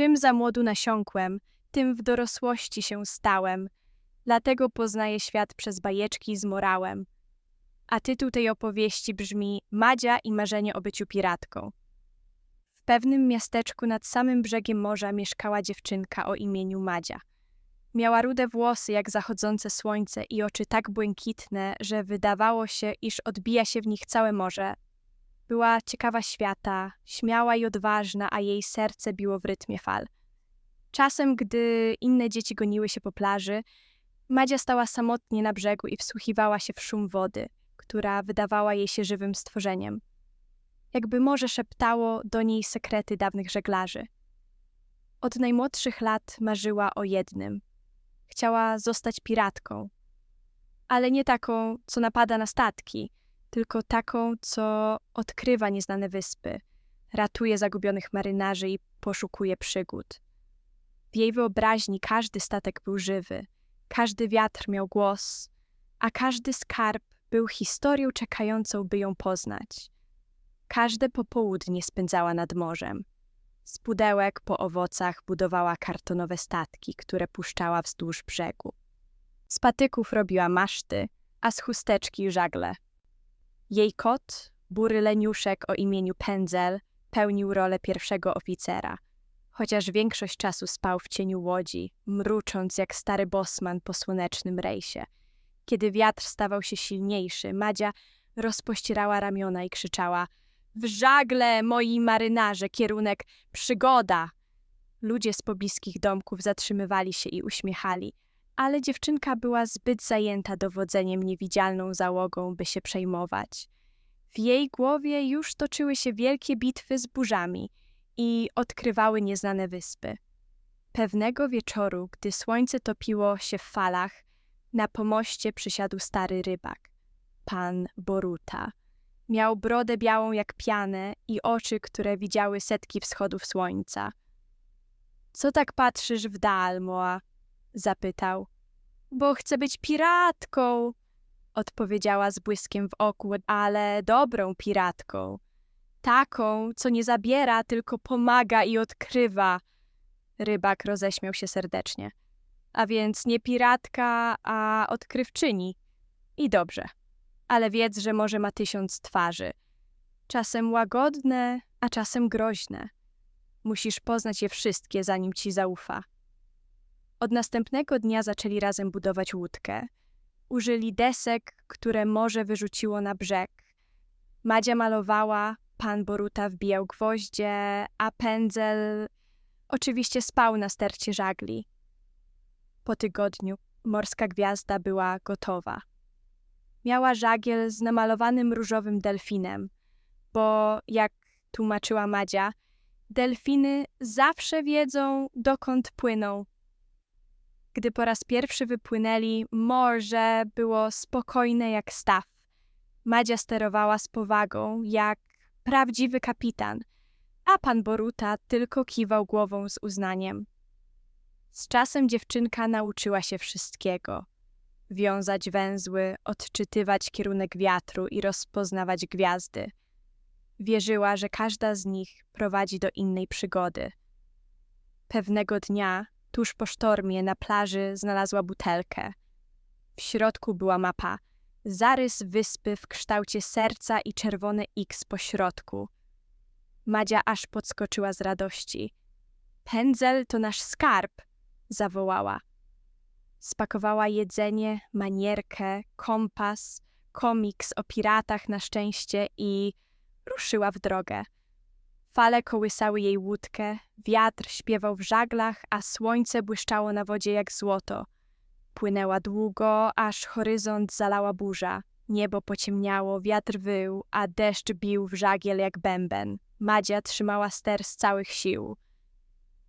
Czym za młodu nasiąkłem, tym w dorosłości się stałem. Dlatego poznaję świat przez bajeczki z morałem. A tytuł tej opowieści brzmi Madzia i marzenie o byciu piratką. W pewnym miasteczku nad samym brzegiem morza mieszkała dziewczynka o imieniu Madzia. Miała rude włosy jak zachodzące słońce i oczy tak błękitne, że wydawało się, iż odbija się w nich całe morze. Była ciekawa świata, śmiała i odważna, a jej serce biło w rytmie fal. Czasem, gdy inne dzieci goniły się po plaży, Madzia stała samotnie na brzegu i wsłuchiwała się w szum wody, która wydawała jej się żywym stworzeniem. Jakby morze szeptało do niej sekrety dawnych żeglarzy. Od najmłodszych lat marzyła o jednym. Chciała zostać piratką. Ale nie taką, co napada na statki, tylko taką, co odkrywa nieznane wyspy, ratuje zagubionych marynarzy i poszukuje przygód. W jej wyobraźni każdy statek był żywy, każdy wiatr miał głos, a każdy skarb był historią czekającą, by ją poznać. Każde popołudnie spędzała nad morzem. Z pudełek po owocach budowała kartonowe statki, które puszczała wzdłuż brzegu. Z patyków robiła maszty, a z chusteczki żagle. Jej kot, bury leniuszek o imieniu Pędzel, pełnił rolę pierwszego oficera, chociaż większość czasu spał w cieniu łodzi, mrucząc jak stary bosman po słonecznym rejsie. Kiedy wiatr stawał się silniejszy, Madzia rozpościerała ramiona i krzyczała – w żagle, moi marynarze, kierunek przygoda. Ludzie z pobliskich domków zatrzymywali się i uśmiechali, ale dziewczynka była zbyt zajęta dowodzeniem niewidzialną załogą, by się przejmować. W jej głowie już toczyły się wielkie bitwy z burzami i odkrywały nieznane wyspy. Pewnego wieczoru, gdy słońce topiło się w falach, na pomoście przysiadł stary rybak, pan Boruta. Miał brodę białą jak pianę i oczy, które widziały setki wschodów słońca. Co tak patrzysz w dal, Moa? zapytał. Bo chcę być piratką, odpowiedziała z błyskiem w oku, ale dobrą piratką. Taką, co nie zabiera, tylko pomaga i odkrywa. Rybak roześmiał się serdecznie. A więc nie piratka, a odkrywczyni. I dobrze ale wiedz, że morze ma tysiąc twarzy. Czasem łagodne, a czasem groźne. Musisz poznać je wszystkie, zanim ci zaufa. Od następnego dnia zaczęli razem budować łódkę. Użyli desek, które morze wyrzuciło na brzeg. Madzia malowała, pan Boruta wbijał gwoździe, a pędzel oczywiście spał na stercie żagli. Po tygodniu morska gwiazda była gotowa. Miała żagiel z namalowanym różowym delfinem, bo jak tłumaczyła Madzia, delfiny zawsze wiedzą, dokąd płyną. Gdy po raz pierwszy wypłynęli, morze było spokojne jak staw. Madzia sterowała z powagą, jak prawdziwy kapitan, a pan Boruta tylko kiwał głową z uznaniem. Z czasem dziewczynka nauczyła się wszystkiego wiązać węzły, odczytywać kierunek wiatru i rozpoznawać gwiazdy. Wierzyła, że każda z nich prowadzi do innej przygody. Pewnego dnia, tuż po sztormie, na plaży znalazła butelkę. W środku była mapa, zarys wyspy w kształcie serca i czerwone X po środku. Madzia aż podskoczyła z radości. Pędzel to nasz skarb, zawołała. Spakowała jedzenie, manierkę, kompas, komiks o piratach na szczęście i ruszyła w drogę. Fale kołysały jej łódkę, wiatr śpiewał w żaglach, a słońce błyszczało na wodzie jak złoto. Płynęła długo, aż horyzont zalała burza. Niebo pociemniało, wiatr wył, a deszcz bił w żagiel jak bęben. Madzia trzymała ster z całych sił.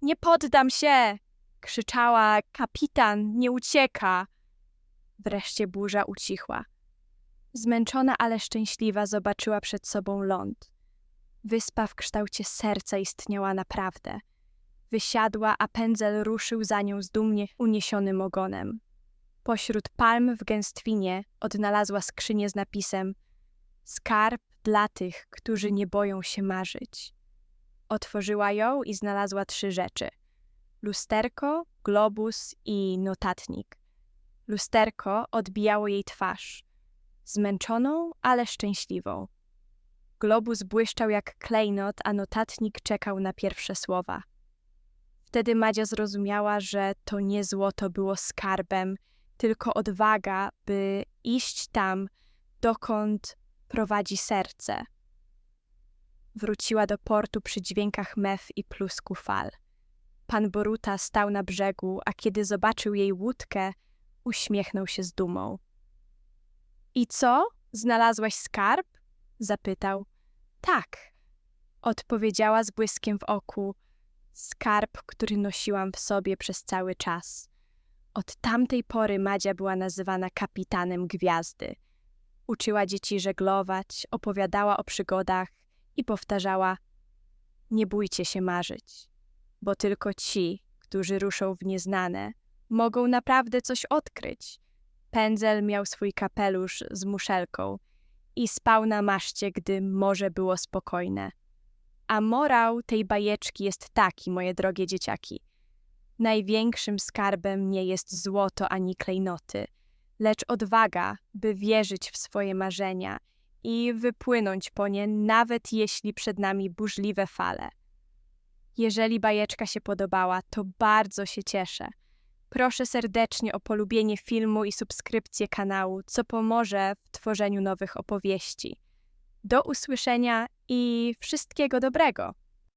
Nie poddam się! Krzyczała: Kapitan, nie ucieka! Wreszcie burza ucichła. Zmęczona, ale szczęśliwa, zobaczyła przed sobą ląd. Wyspa w kształcie serca istniała naprawdę. Wysiadła, a pędzel ruszył za nią z dumnie uniesionym ogonem. Pośród palm w gęstwinie odnalazła skrzynię z napisem Skarb dla tych, którzy nie boją się marzyć. Otworzyła ją i znalazła trzy rzeczy – lusterko, globus i notatnik. Lusterko odbijało jej twarz, zmęczoną, ale szczęśliwą. Globus błyszczał jak klejnot, a notatnik czekał na pierwsze słowa. Wtedy Madzia zrozumiała, że to nie złoto było skarbem, tylko odwaga, by iść tam, dokąd prowadzi serce. Wróciła do portu przy dźwiękach mew i plusku fal. Pan Boruta stał na brzegu, a kiedy zobaczył jej łódkę, uśmiechnął się z dumą. I co? Znalazłaś skarb? zapytał. Tak, odpowiedziała z błyskiem w oku. Skarb, który nosiłam w sobie przez cały czas. Od tamtej pory Madzia była nazywana kapitanem gwiazdy. Uczyła dzieci żeglować, opowiadała o przygodach i powtarzała: Nie bójcie się marzyć, bo tylko ci, którzy ruszą w nieznane, mogą naprawdę coś odkryć. Pędzel miał swój kapelusz z muszelką i spał na maszcie, gdy morze było spokojne. A morał tej bajeczki jest taki, moje drogie dzieciaki. Największym skarbem nie jest złoto ani klejnoty, lecz odwaga, by wierzyć w swoje marzenia i wypłynąć po nie, nawet jeśli przed nami burzliwe fale. Jeżeli bajeczka się podobała, to bardzo się cieszę. Proszę serdecznie o polubienie filmu i subskrypcję kanału, co pomoże w tworzeniu nowych opowieści. Do usłyszenia i wszystkiego dobrego!